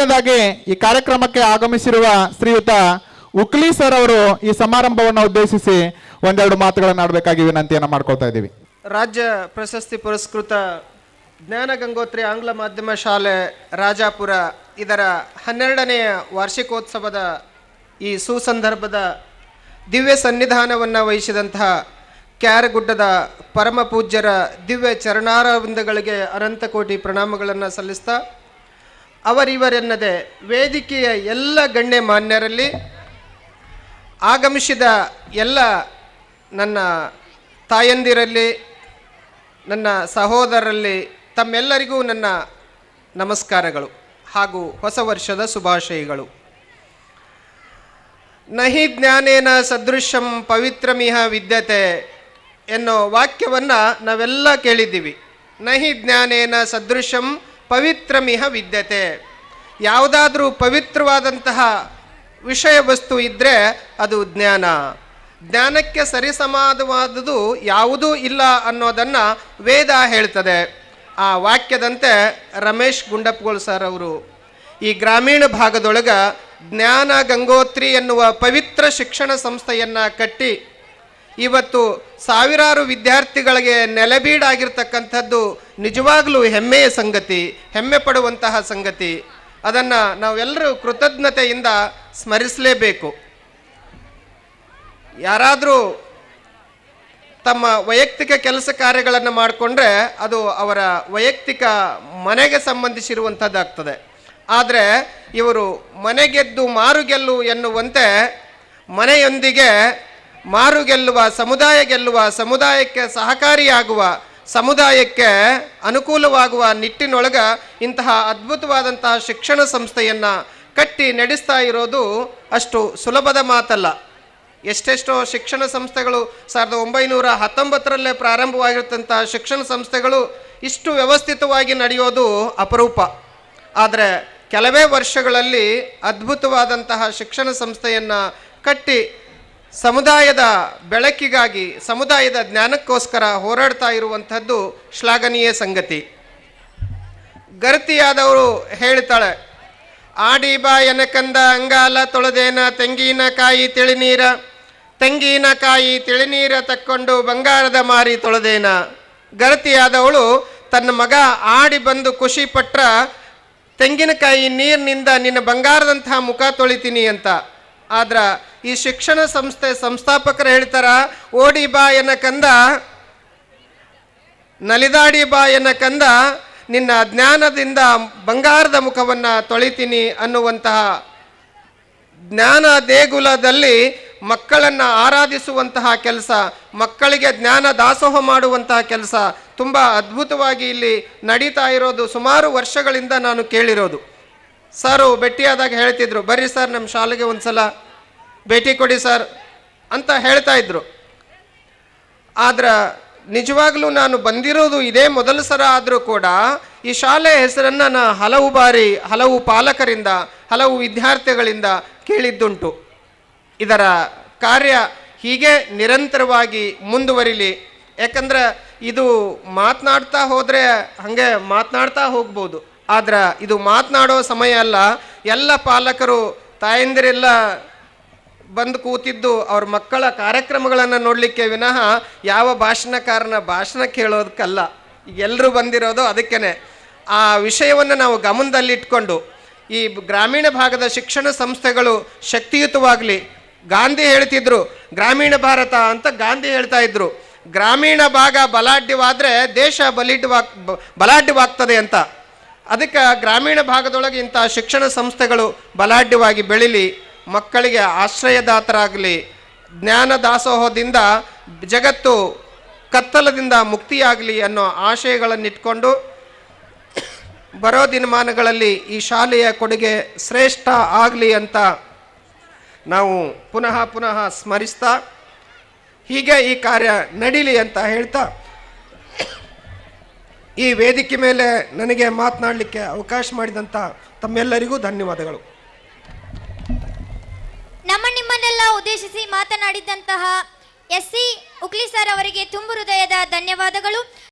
ಮುಂದಿನದಾಗಿ ಈ ಕಾರ್ಯಕ್ರಮಕ್ಕೆ ಆಗಮಿಸಿರುವ ಶ್ರೀಯುತ ಉಕ್ಲಿ ಸರ್ ಅವರು ಈ ಸಮಾರಂಭವನ್ನು ಉದ್ದೇಶಿಸಿ ಒಂದೆರಡು ಮಾತುಗಳನ್ನು ಆಡಬೇಕಾಗಿ ವಿನಂತಿಯನ್ನು ಮಾಡ್ಕೊಳ್ತಾ ಇದ್ದೀವಿ. ರಾಜ್ಯ ಪ್ರಶಸ್ತಿ ಪುರಸ್ಕೃತ ಜ್ಞಾನ ಗಂಗೋತ್ರಿ ಆಂಗ್ಲ ಮಾಧ್ಯಮ ಶಾಲೆ ರಾಜಾಪುರ, ಇದರ ಹನ್ನೆರಡನೆಯ ವಾರ್ಷಿಕೋತ್ಸವದ ಈ ಸುಸಂದರ್ಭದ ದಿವ್ಯ ಸನ್ನಿಧಾನವನ್ನು ವಹಿಸಿದಂತಹ ಕ್ಯಾರಗುಡ್ಡದ ಪರಮ ಪೂಜ್ಯರ ದಿವ್ಯ ಚರಣಾರವಿಂದಗಳಿಗೆ ಅನಂತ ಕೋಟಿ ಪ್ರಣಾಮಗಳನ್ನು ಸಲ್ಲಿಸ್ತಾ ಅವರಿವರೆನ್ನದೆ ವೇದಿಕೆಯ ಎಲ್ಲ ಗಣ್ಯ ಮಾನ್ಯರಲ್ಲಿ ಆಗಮಿಸಿದ ಎಲ್ಲ ನನ್ನ ತಾಯಂದಿರಲ್ಲಿ, ನನ್ನ ಸಹೋದರರಲ್ಲಿ, ತಮ್ಮೆಲ್ಲರಿಗೂ ನನ್ನ ನಮಸ್ಕಾರಗಳು ಹಾಗೂ ಹೊಸ ವರ್ಷದ ಶುಭಾಶಯಗಳು. ನಹಿ ಜ್ಞಾನೇನ ಸದೃಶಂ ಪವಿತ್ರಮಿಹ ವಿದ್ಯತೆ ಎನ್ನೋ ವಾಕ್ಯವನ್ನು ನಾವೆಲ್ಲ ಕೇಳಿದ್ದೀವಿ. ನಹಿ ಜ್ಞಾನೇನ ಸದೃಶಂ ಪವಿತ್ರಮಿಹ ವಿದ್ಯತೆ. ಯಾವುದಾದ್ರೂ ಪವಿತ್ರವಾದಂತಹ ವಿಷಯ ವಸ್ತು ಇದ್ದರೆ ಅದು ಜ್ಞಾನ. ಜ್ಞಾನಕ್ಕೆ ಸರಿಸಮಾನವಾದುದು ಯಾವುದೂ ಇಲ್ಲ ಅನ್ನೋದನ್ನು ವೇದ ಹೇಳ್ತದೆ. ಆ ವಾಕ್ಯದಂತೆ ರಮೇಶ್ ಗುಂಡಪ್ಗೋಳ್ ಸರ್ ಅವರು, ಈ ಗ್ರಾಮೀಣ ಭಾಗದೊಳಗೆ ಜ್ಞಾನ ಗಂಗೋತ್ರಿ ಎನ್ನುವ ಪವಿತ್ರ ಶಿಕ್ಷಣ ಸಂಸ್ಥೆಯನ್ನು ಕಟ್ಟಿ ಇವತ್ತು ಸಾವಿರಾರು ವಿದ್ಯಾರ್ಥಿಗಳಿಗೆ ನೆಲೆಬೀಡಾಗಿರ್ತಕ್ಕಂಥದ್ದು ನಿಜವಾಗಲೂ ಹೆಮ್ಮೆಯ ಸಂಗತಿ, ಹೆಮ್ಮೆ ಪಡುವಂತಹ ಸಂಗತಿ. ಅದನ್ನು ನಾವೆಲ್ಲರೂ ಕೃತಜ್ಞತೆಯಿಂದ ಸ್ಮರಿಸಲೇಬೇಕು. ಯಾರಾದರೂ ತಮ್ಮ ವೈಯಕ್ತಿಕ ಕೆಲಸ ಕಾರ್ಯಗಳನ್ನು ಮಾಡಿಕೊಂಡ್ರೆ ಅದು ಅವರ ವೈಯಕ್ತಿಕ ಮನೆಗೆ ಸಂಬಂಧಿಸಿರುವಂಥದ್ದಾಗ್ತದೆ. ಆದರೆ ಇವರು ಮನೆಗೆದ್ದು ಮಾರುಗೆಲ್ಲು ಎನ್ನುವಂತೆ ಮನೆಯೊಂದಿಗೆ ಮಾರು ಗೆಲ್ಲುವ, ಸಮುದಾಯ ಗೆಲ್ಲುವ, ಸಮುದಾಯಕ್ಕೆ ಸಹಕಾರಿಯಾಗುವ, ಸಮುದಾಯಕ್ಕೆ ಅನುಕೂಲವಾಗುವ ನಿಟ್ಟಿನೊಳಗ ಇಂತಹ ಅದ್ಭುತವಾದಂತಹ ಶಿಕ್ಷಣ ಸಂಸ್ಥೆಯನ್ನು ಕಟ್ಟಿ ನಡೆಸ್ತಾ ಇರೋದು ಅಷ್ಟು ಸುಲಭದ ಮಾತಲ್ಲ. ಎಷ್ಟೆಷ್ಟೋ ಶಿಕ್ಷಣ ಸಂಸ್ಥೆಗಳು ಸಾವಿರದ ಒಂಬೈನೂರ ಹತ್ತೊಂಬತ್ತರಲ್ಲೇ ಪ್ರಾರಂಭವಾಗಿರ್ತಂತಹ ಶಿಕ್ಷಣ ಸಂಸ್ಥೆಗಳು ಇಷ್ಟು ವ್ಯವಸ್ಥಿತವಾಗಿ ನಡೆಯೋದು ಅಪರೂಪ. ಆದರೆ ಕೆಲವೇ ವರ್ಷಗಳಲ್ಲಿ ಅದ್ಭುತವಾದಂತಹ ಶಿಕ್ಷಣ ಸಂಸ್ಥೆಯನ್ನು ಕಟ್ಟಿ ಸಮುದಾಯದ ಬೆಳಕಿಗಾಗಿ, ಸಮುದಾಯದ ಜ್ಞಾನಕ್ಕೋಸ್ಕರ ಹೋರಾಡ್ತಾ ಇರುವಂಥದ್ದು ಶ್ಲಾಘನೀಯ ಸಂಗತಿ. ಗರ್ತಿಯಾದವರು ಹೇಳ್ತಾಳೆ, ಆಡಿ ಬಾ ಎನಕಂದ ಅಂಗಾಲ ತೊಳೆದೇನ ತೆಂಗಿನಕಾಯಿ ತಿಳಿನೀರ ತೆಂಗಿನಕಾಯಿ ತಿಳಿನೀರ ತಕ್ಕೊಂಡು ಬಂಗಾರದ ಮಾರಿ ತೊಳೆದೇನ. ಗರತಿಯಾದವಳು ತನ್ನ ಮಗ ಆಡಿ ಬಂದು ಖುಷಿ ಪಟ್ರ, ತೆಂಗಿನಕಾಯಿ ನೀರಿನಿಂದ ನಿನ್ನ ಬಂಗಾರದಂತಹ ಮುಖ ತೊಳಿತೀನಿ ಅಂತ. ಆದ್ರ ಈ ಶಿಕ್ಷಣ ಸಂಸ್ಥೆ ಸಂಸ್ಥಾಪಕರು ಹೇಳ್ತಾರ, ಓಡಿ ಬಾ ಎನ್ನಕಂದ ನಲಿದಾಡಿ ಬಾ ಎನ್ನಕಂದ ನಿನ್ನ ಜ್ಞಾನದಿಂದ ಬಂಗಾರದ ಮುಖವನ್ನು ತೊಳಿತೀನಿ ಅನ್ನುವಂತಹ ಜ್ಞಾನ ದೇಗುಲದಲ್ಲಿ ಮಕ್ಕಳನ್ನು ಆರಾಧಿಸುವಂತಹ ಕೆಲಸ, ಮಕ್ಕಳಿಗೆ ಜ್ಞಾನ ದಾಸೋಹ ಮಾಡುವಂತಹ ಕೆಲಸ ತುಂಬ ಅದ್ಭುತವಾಗಿ ಇಲ್ಲಿ ನಡೀತಾ ಇರೋದು ಸುಮಾರು ವರ್ಷಗಳಿಂದ ನಾನು ಕೇಳಿರೋದು. ಸರು ಭೇಟಿಯಾದಾಗ ಹೇಳ್ತಿದ್ರು, ಬರ್ರಿ ಸರ್ ನಮ್ಮ ಶಾಲೆಗೆ ಒಂದ್ಸಲ. ಭೇಟಿ ಕೊಡಿ ಸರ್ ಅಂತ ಹೇಳ್ತಾ ಇದ್ರು. ಆದ್ರೆ ನಿಜವಾಗ್ಲೂ ನಾನು ಬಂದಿರೋದು ಇದೇ ಮೊದಲ ಸರ ಆದರೂ ಕೂಡ ಈ ಶಾಲೆ ಹೆಸರನ್ನು ನಾನು ಹಲವು ಬಾರಿ, ಹಲವು ಪಾಲಕರಿಂದ, ಹಲವು ವಿದ್ಯಾರ್ಥಿಗಳಿಂದ ಕೇಳಿದ್ದುಂಟು. ಇದರ ಕಾರ್ಯ ಹೀಗೆ ನಿರಂತರವಾಗಿ ಮುಂದುವರಿಲಿ. ಯಾಕಂದ್ರೆ ಇದು ಮಾತನಾಡ್ತಾ ಹೋದರೆ ಹಾಗೆ ಮಾತನಾಡ್ತಾ ಹೋಗ್ಬೋದು. ಆದ್ರೆ ಇದು ಮಾತನಾಡೋ ಸಮಯ ಅಲ್ಲ. ಎಲ್ಲ ಪಾಲಕರು ತಾಯಂದಿರೆಲ್ಲ ಬಂದು ಕೂತಿದ್ದು ಅವ್ರ ಮಕ್ಕಳ ಕಾರ್ಯಕ್ರಮಗಳನ್ನು ನೋಡಲಿಕ್ಕೆ ವಿನಃ ಯಾವ ಭಾಷಣಕಾರನ ಭಾಷಣ ಕೇಳೋದಕ್ಕಲ್ಲ. ಎಲ್ಲರೂ ಬಂದಿರೋದು ಅದಕ್ಕೇ ಆ ವಿಷಯವನ್ನು ನಾವು ಗಮನದಲ್ಲಿಟ್ಕೊಂಡು ಈ ಗ್ರಾಮೀಣ ಭಾಗದ ಶಿಕ್ಷಣ ಸಂಸ್ಥೆಗಳು ಶಕ್ತಿಯುತವಾಗಲಿ, ಗಾಂಧಿ ಹೇಳ್ತಿದ್ರು, ಗ್ರಾಮೀಣ ಭಾರತ ಅಂತ ಗಾಂಧಿ ಹೇಳ್ತಾ ಇದ್ರು. ಗ್ರಾಮೀಣ ಭಾಗ ಬಲಾಢ್ಯವಾದರೆ ದೇಶ ಬಲಿಢ್ಯವಾಗ್ ಬಲಾಢ್ಯವಾಗ್ತದೆ ಅಂತ. ಅದಕ್ಕೆ ಗ್ರಾಮೀಣ ಭಾಗದೊಳಗೆ ಇಂಥ ಶಿಕ್ಷಣ ಸಂಸ್ಥೆಗಳು ಬಲಾಢ್ಯವಾಗಿ ಬೆಳಿಲಿ. ಮಕ್ಕಳಿಗೆ ಆಶ್ರಯದಾತರಾಗಲಿ, ಜ್ಞಾನ ದಾಸೋಹದಿಂದ ಜಗತ್ತು ಕತ್ತಲದಿಂದ ಮುಕ್ತಿಯಾಗಲಿ ಅನ್ನೋ ಆಶಯಗಳನ್ನಿಟ್ಕೊಂಡು ಬರೋ ದಿನಮಾನಗಳಲ್ಲಿ ಈ ಶಾಲೆಯ ಕೊಡುಗೆ ಶ್ರೇಷ್ಠ ಆಗಲಿ ಅಂತ ನಾವು ಪುನಃ ಪುನಃ ಸ್ಮರಿಸ್ತಾ, ಹೀಗೆ ಈ ಕಾರ್ಯ ನಡೀಲಿ ಅಂತ ಹೇಳ್ತಾ, ಈ ವೇದಿಕೆ ಮೇಲೆ ನನಗೆ ಮಾತನಾಡಲಿಕ್ಕೆ ಅವಕಾಶ ಮಾಡಿದಂಥ ತಮ್ಮೆಲ್ಲರಿಗೂ ಧನ್ಯವಾದಗಳು. ನಿಮ್ಮನ್ನೆಲ್ಲ ಉದ್ದೇಶಿಸಿ ಮಾತನಾಡಿದಂತಹ ಎಸ್ ಸಿ ಉಕ್ಲಿ ಸರ್ ಅವರಿಗೆ ತುಂಬು ಹೃದಯದ ಧನ್ಯವಾದಗಳು.